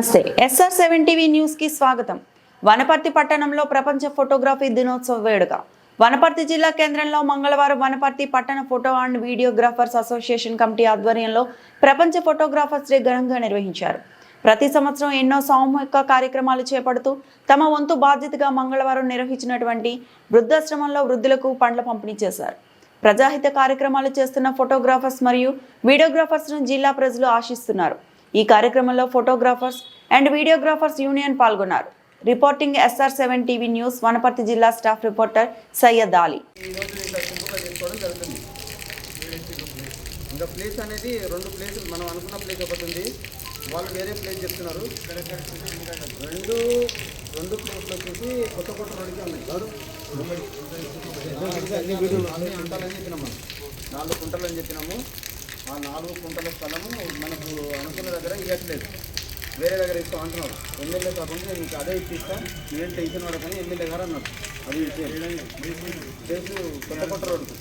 నమస్తే. SR seven TV న్యూస్కి స్వాగతం. వనపర్తి పట్టణంలో ప్రపంచ ఫోటోగ్రఫీ దినోత్సవ వేడుక. వనపర్తి జిల్లా కేంద్రంలో మంగళవారం వనపర్తి పట్టణ photo and videographers association committee ఆధ్వర్యంలో ప్రపంచ ఫోటోగ్రాఫర్స్ డే ఘనంగా నిర్వహించారు. ప్రతి సంవత్సరం ఎన్నో సామూహిక కార్యక్రమాలు చేపడుతూ తమ వంతు బాధ్యతగా మంగళవారం నిర్వహించినటువంటి వృద్ధాశ్రమంలో వృద్ధులకు పండ్ల పంపిణీ చేశారు. ప్రజాహిత కార్యక్రమాలు చేస్తున్న ఫోటోగ్రాఫర్స్ మరియు వీడియోగ్రాఫర్స్ను జిల్లా ప్రజలు ఆశిస్తున్నారు. ఈ కార్యక్రమంలో ఫోటోగ్రాఫర్స్ అండ్ వీడియోగ్రాఫర్స్ యూనియన్ పాల్గొన్నారు. Reporting SR seven TV news Wanaparthy జిల్లా స్టాఫ్ రిపోర్టర్ సయ్యద్ అలీ. ఇంకా ప్లేస్ అనేది రెండు ప్లేసులు మనం అనుకున్న ప్లేస్ ఒకటి ఉంది. వాళ్ళు వేరే ప్లేస్ చెప్తున్నారు. రెండు రెండు ప్లేస్లు వచ్చేసి కొత్త కొత్త రోడ్డుకే ఉన్నాయి. కాదు అన్ని అన్ని కుంటలని చెప్పినాం మనం. నాలుగు కుంటలు అని చెప్పినాము. ఆ నాలుగు కుంటల స్థలము మనకు అనుకున్న దగ్గర ఇవ్వట్లేదు వేరే దగ్గర ఇస్తాం అంటున్నారు ఎమ్మెల్యే కాకుండా నేను మీకు అదే ఇప్పిస్తాం. నేను టెన్షన్ పడకని ఎమ్మెల్యే గారు అన్నారు. అది ప్లేస్ కొత్త కొత్త రోడ్డు.